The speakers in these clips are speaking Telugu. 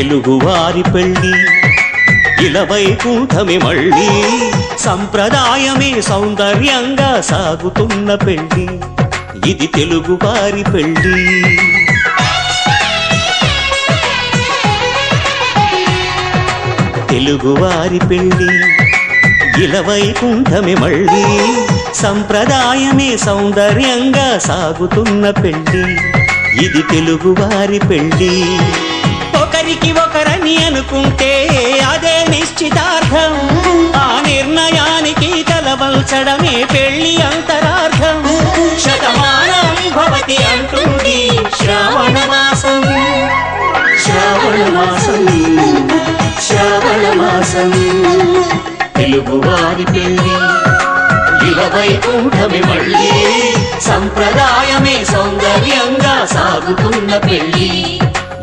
తెలుగువారి పెళ్ళి. ఇలవైకుంఠమే మళ్ళీ సంప్రదాయమే సౌందర్యంగా సాగుతున్న పెళ్ళి. ఇది తెలుగువారి పెళ్ళి. తెలుగువారి పెళ్ళి. ఇలవైకుంఠమే మళ్ళీ సంప్రదాయమే సౌందర్యంగా సాగుతున్న పెళ్ళి. ఇది తెలుగువారి పెళ్ళి. ఒకరికి ఒకరని అనుకుంటే అదే నిశ్చితార్థం. ఆ నిర్ణయానికి తలవల్చడమే పెళ్ళి అంతరార్థం. శతమానం భవతి అంటుంది శ్రావణ మాసం. శ్రావణ మాసం. శ్రావణ మాసం. తెలుగువారి పెళ్ళి. ఇలవైకుంఠమి మళ్ళీ సంప్రదాయమే సౌందర్యంగా సాగుతున్న పెళ్ళి.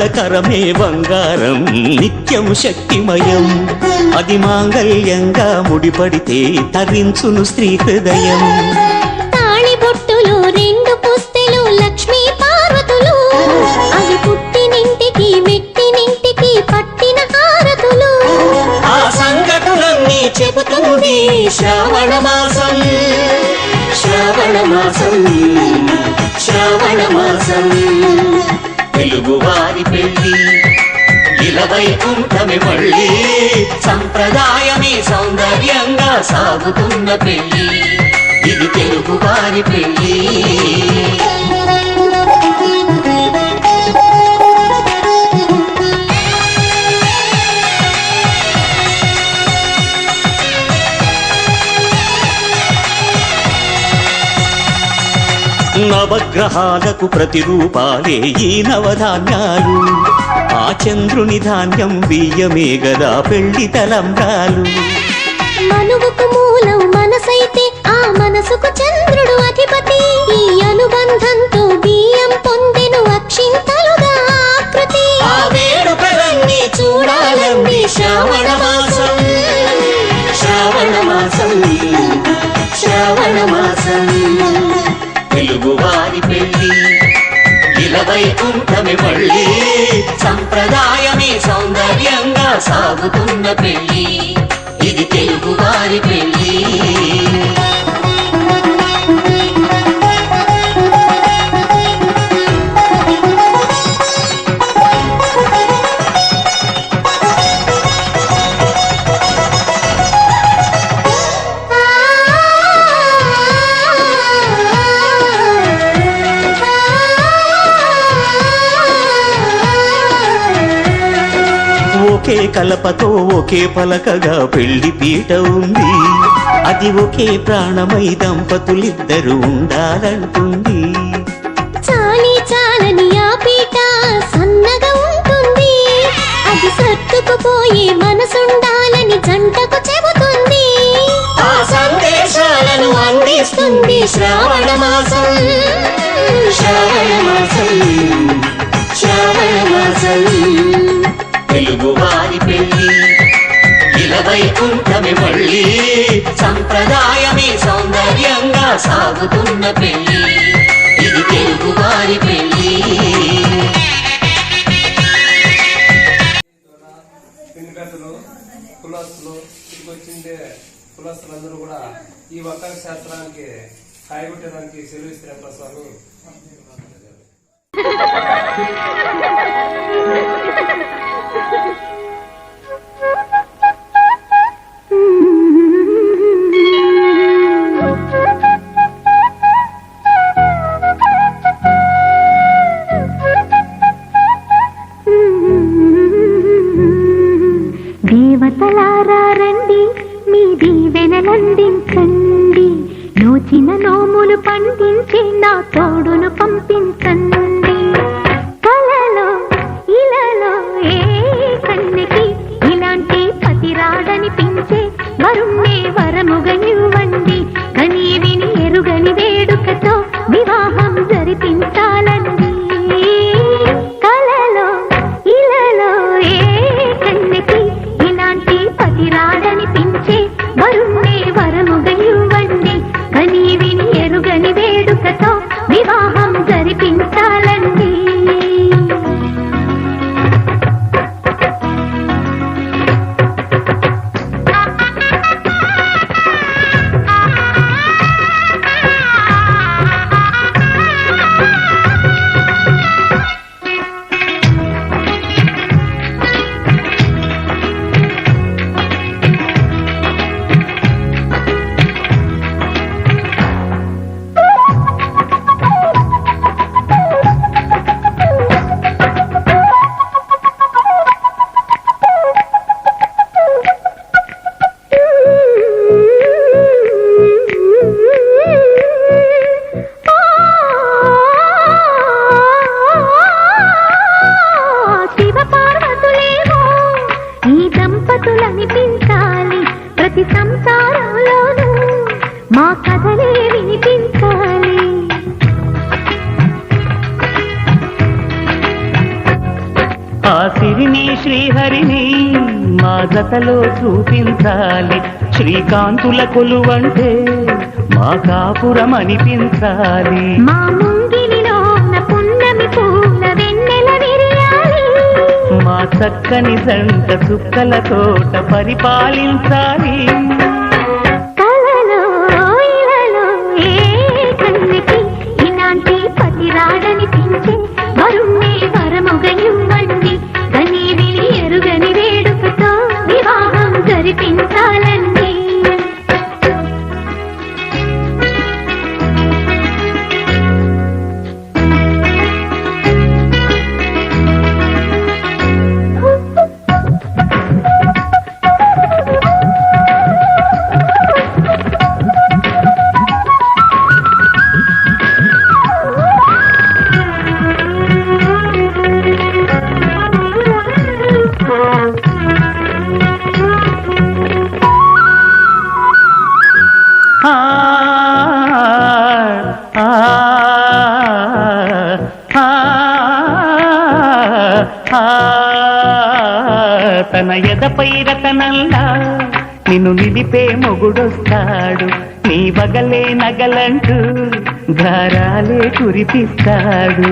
మంగళకరమే బంగారం నిత్యం శక్తిమయం. అది మాంగళ్యంగా ముడిపడితే తరించును స్త్రీ హృదయం. తాళి బొట్టులు రెండు పుస్తెలు లక్ష్మీ పార్వతులు. అవి పుట్టినింటికి మెట్టినింటికి పట్టిన హారతులు. ఆ సంఘటనలన్నీ చెబుతుంది శ్రావణ మాసం. శ్రావణ మాసం శ్రావణ మాసం. తెలుగువారి పెళ్ళి ఇలవైకుంఠమి మళ్ళీ సంప్రదాయమే సౌందర్యంగా సాగుతున్న పెళ్ళి ఇది తెలుగువారి పెళ్ళి నవగ్రహాలకు ప్రతిరూపాలే ఈ నవధాన్యాలు. ఆ చంద్రుని ధాన్యం బియ్యమే గదా పెళ్ళి తలంబ్రాలు. మనువుకు మూలం మనసైతే ఆ మనసుకు చంద్రుడు అధిపతి. ఈ అనుబంధంతో బియ్యం పొందెను అక్షింతలుగా ఆకృతి. ఆ వేడుకలన్నీ చూడాలండి శ్రావణ మాసం. శ్రావణ మాసం. శ్రావణ మాసం. తెలుగువారి పెళ్ళి ఇలవైకుంఠమి మళ్ళీ సంప్రదాయమే సౌందర్యంగా సాగుతున్న పెళ్ళి ఇది తెలుగువారి పెళ్ళి కలపతో ఒకే పలకగా పెళ్ళి పీట ఉంది. అది ఒకే ప్రాణమై దంపతులిద్దరు ఉండాలంటుంది. చాలి చాలని ఆ పీట సన్నగా ఉంటుంది. అది సర్దుకుపోయే మనసుండాలని జంటకు చెబుతుంది. ఆ సందేశాలను అందిస్తుంది శ్రావణ మాసం శ్రావణ మాసం సాగుతున్న పెళ్ళి ఇది తెలుగు వారి పెళ్ళి పెద్దలు కులస్తులు ఇక్కడికి వచ్చిండే కులస్తులందరూ కూడా ఈ వక్ర శాస్త్రానికి కాయగొట్టడానికి సెలవు ఇస్తారు స్వామి. దేవతలారా రండి మీ దీవెనలందించండి నోచిన నోములు పండించి నా తోడును పంపించండి. కథలే వినిపించాలి. ఆ సిరిని శ్రీహరిని మా జతలో చూపించాలి. శ్రీకాంతుల కొలువంటే మా కాపురం అనిపించాలి. మా ముంగిలిలోన పున్నమి పూల వెన్నెల విరియాలి. మా చక్కని జంట చుక్కల తోట పరిపాలించాలి. తన ఎదపై రతనల్లా నిన్ను నిలిపే మొగుడొస్తాడు. నీ వగలే నగలంటూ గారాలే కురిపిస్తాడు.